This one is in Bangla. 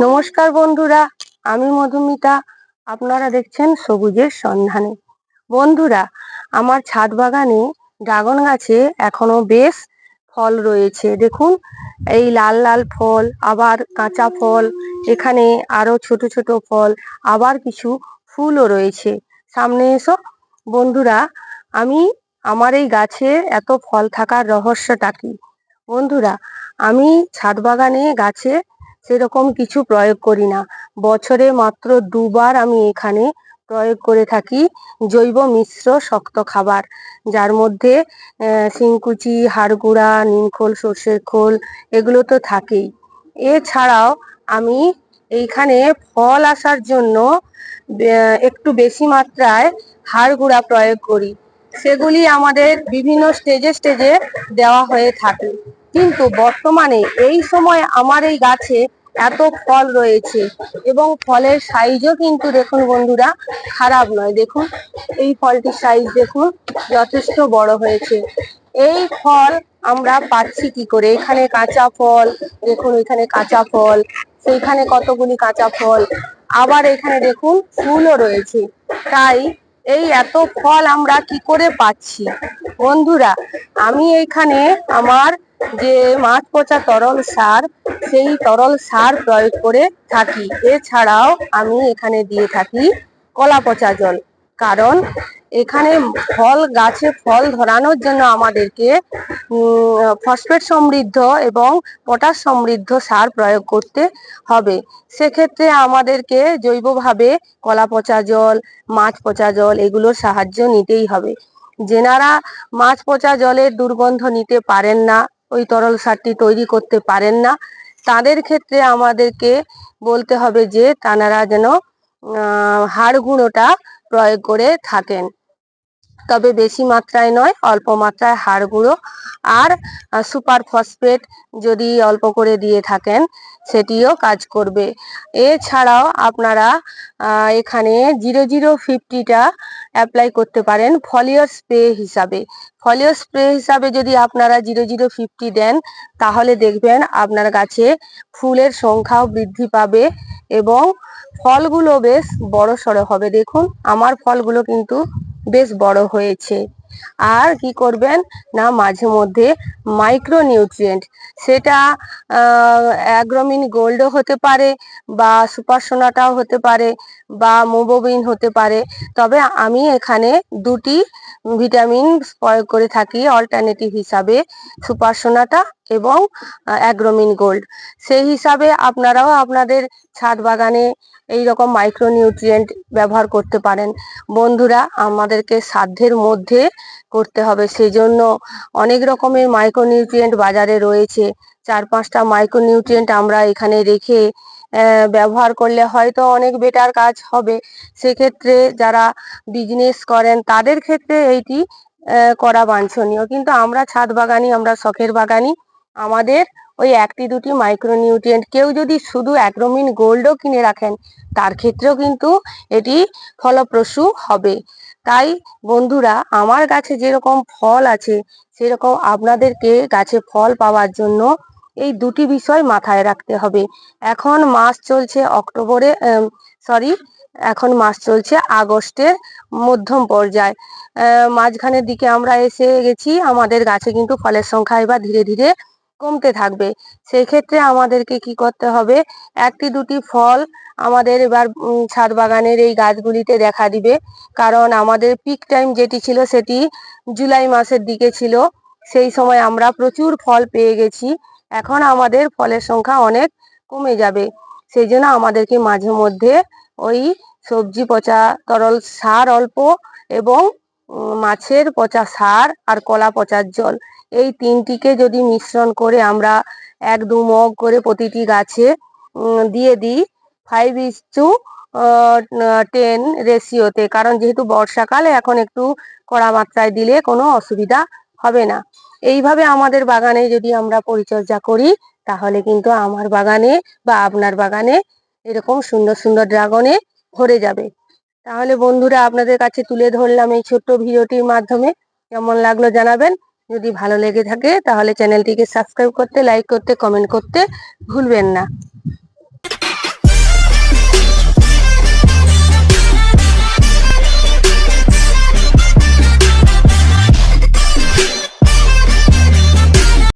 নমস্কার বন্ধুরা, আমি মধুমিতা। আপনারা দেখছেন সবুজের সন্ধানে। বন্ধুরা, আমার ছাদ বাগানে ড্রাগন গাছে এখনও বেশ ফল রয়েছে। দেখুন, এই লাল লাল ফল, আবার কাঁচা ফল, এখানে আরও ছোট ছোট ফল, আবার কিছু ফুলও রয়েছে। সামনে এসো। বন্ধুরা, আমি, আমার এই গাছে এত ফল থাকার রহস্যটা কি? বন্ধুরা, আমি ছাদ বাগানে গাছে সেরকম কিছু প্রয়োগ করি না। বছরে মাত্র দুবার আমি এখানে প্রয়োগ করে থাকি জৈব মিশ্র শক্ত খাবার। যার মধ্যে শিংকুচি, হাড়গুড়া, নিমখোল, সর্ষের খোল, এগুলো তো থাকেই। এছাড়াও আমি এইখানে ফল আসার জন্য একটু বেশি মাত্রায় হাড়গুড়া প্রয়োগ করি। সেগুলি আমাদের বিভিন্ন স্টেজে স্টেজে দেওয়া হয়ে থাকে। কিন্তু বর্তমানে এই সময় আমার এই গাছে এত ফল রয়েছে এবং ফলের সাইজও কিন্তু দেখুন বন্ধুরা খারাপ নয়। দেখুন, এই ফলটির সাইজ দেখুন, যথেষ্ট বড় হয়েছে। এই ফল আমরা পাচ্ছি কি করে? এখানে কাঁচা ফল, দেখুন এখানে কাঁচা ফল, সেইখানে কতগুলি কাঁচা ফল। আবার এখানে দেখুন ফুলও রয়েছে। তাই এই এত ফল আমরা কি করে পাচ্ছি? বন্ধুরা, আমি এইখানে আমার যে মাছ পচা তরল সার, সেই তরল সার প্রয়োগ করে থাকি। এছাড়াও আমি এখানে দিয়ে থাকি কলা পচা জল। কারণ এখানে ফল, গাছে ফল ধরানোর জন্য আমাদেরকে ফসফেট সমৃদ্ধ এবং পটাশ সমৃদ্ধ সার প্রয়োগ করতে হবে। সেক্ষেত্রে আমাদেরকে জৈবভাবে কলা পচা জল, মাছ পচা জল এগুলোর সাহায্য নিতেই হবে। যেনারা মাছ পচা জলের দুর্গন্ধ নিতে পারেন না, ওই তরল সারটি তৈরি করতে পারেন না, তাদের ক্ষেত্রে আমাদেরকে বলতে হবে যে তানারা যেন হাড় গুঁড়োটা প্রয়োগ করে থাকেন। তবে বেশি মাত্রায় নয়, অল্প মাত্রায় হাড় গুঁড়ো। আর সুপার ফসফেট যদি অল্প করে দিয়ে থাকেন, সেটিও কাজ করবে। এছাড়াও আপনারা এখানে জিরো জিরো ফিফটিটা অ্যাপ্লাই করতে পারেন ফলিও স্প্রে হিসাবে। ফলিও স্প্রে হিসাবে যদি আপনারা জিরো জিরো ফিফটি দেন, তাহলে দেখবেন আপনার গাছে ফুলের সংখ্যাও বৃদ্ধি পাবে এবং ফলগুলো বেশ বড় সড়ো হবে। দেখুন, আমার ফলগুলো কিন্তু বেশ বড় হয়েছে। আর কি করবেন? না, মাঝে মধ্যে মাইক্রোনিউট্রিয়েন্ট সেটা অ্যাগ্রোমিন গোল্ডও হতে পারে বা সুপার সোনাটাও হতে পারে বা মোবোবিন হতে পারে। তবে আমি এখানে দুটি ভিটামিন প্রয়োগ করে থাকি অল্টারনেটিভ হিসাবে, সুপার সোনাটা এবং অ্যাগ্রোমিন গোল্ড। সেই হিসাবে আপনারাও আপনাদের ছাদ বাগানে এই রকম মাইক্রো নিউট্রিয়েন্ট ব্যবহার করতে পারেন। বন্ধুরা, আমাদেরকে সাধ্যের মধ্যে করতে হবে। সেই জন্য অনেক রকমের মাইক্রো নিউট্রিয়েন্ট বাজারে রয়েছে। চার পাঁচটা মাইক্রো নিউট্রিয়েন্ট আমরা এখানে রেখে ব্যবহার করলে হয়তো অনেক বেটার কাজ হবে। সেক্ষেত্রে যারা বিজনেস করেন, তাদের ক্ষেত্রে এইটি করা বাঞ্ছনীয়। কিন্তু আমরা ছাদ বাগানি আমরা শখের বাগানি আমাদের ওই একটি দুটি মাইক্রো নিউট্রিয়েন্ট কেউ যদি শুধু অ্যাগ্রোমিন গোল্ডও কিনে রাখেন, তার ক্ষেত্রেও কিন্তু এটি ফলপ্রসূ হবে। তাই বন্ধুরা, আমার গাছে যেরকম ফল আছে, সেরকম আপনাদেরকে গাছে ফল পাওয়ার জন্য এই দুটি বিষয় মাথায় রাখতে হবে। এখন মাস চলছে অক্টোবরে সরি এখন মাস চলছে আগস্টের মধ্যম পর্যায়। মাঝখানের দিকে আমরা এসে গেছি, আমাদের গাছে কিন্তু ফলের সংখ্যা এবার ধীরে ধীরে কমতে থাকবে। সেই ক্ষেত্রে আমাদেরকে কি করতে হবে? একটি দুটি ফল আমাদের এবার ছাদ বাগানের এই গাছগুলিতে দেখা দিবে। কারণ আমাদের পিক টাইম যেটি ছিল সেটি জুলাই মাসের দিকে ছিল। সেই সময় আমরা প্রচুর ফল পেয়ে গেছি। এখন আমাদের ফলের সংখ্যা অনেক কমে যাবে। সেই জন্য আমাদেরকে মাঝে মধ্যে ওই সবজি পচা, তরল সার অল্প এবং মাছের পচা সার আর কলা পচার জল এই তিনটিকে যদি মিশ্রণ করে আমরা এক দু মগ করে প্রতিটি গাছে দিয়ে দিই ফাইভ ইস টু টেন রেশিওতে কারণ যেহেতু বর্ষাকালে এখন একটু কড়া মাত্রায় দিলে কোনো অসুবিধা হবে না। এইভাবে আমাদের বাগানে যদি আমরা পরিচর্যা করি, তাহলে কিন্তু আমার বাগানে বা আপনার বাগানে এরকম সুন্দর সুন্দর ড্রাগনে ভরে যাবে। তাহলে বন্ধুরা, আপনাদের কাছে তুলে ধরলাম এই ছোট্ট ভিডিওটির মাধ্যমে। কেমন লাগল জানাবেন? যদি ভালো লেগে থাকে, তাহলে চ্যানেলটিকে সাবস্ক্রাইব করতে, লাইক করতে, কমেন্ট করতে ভুলবেন না।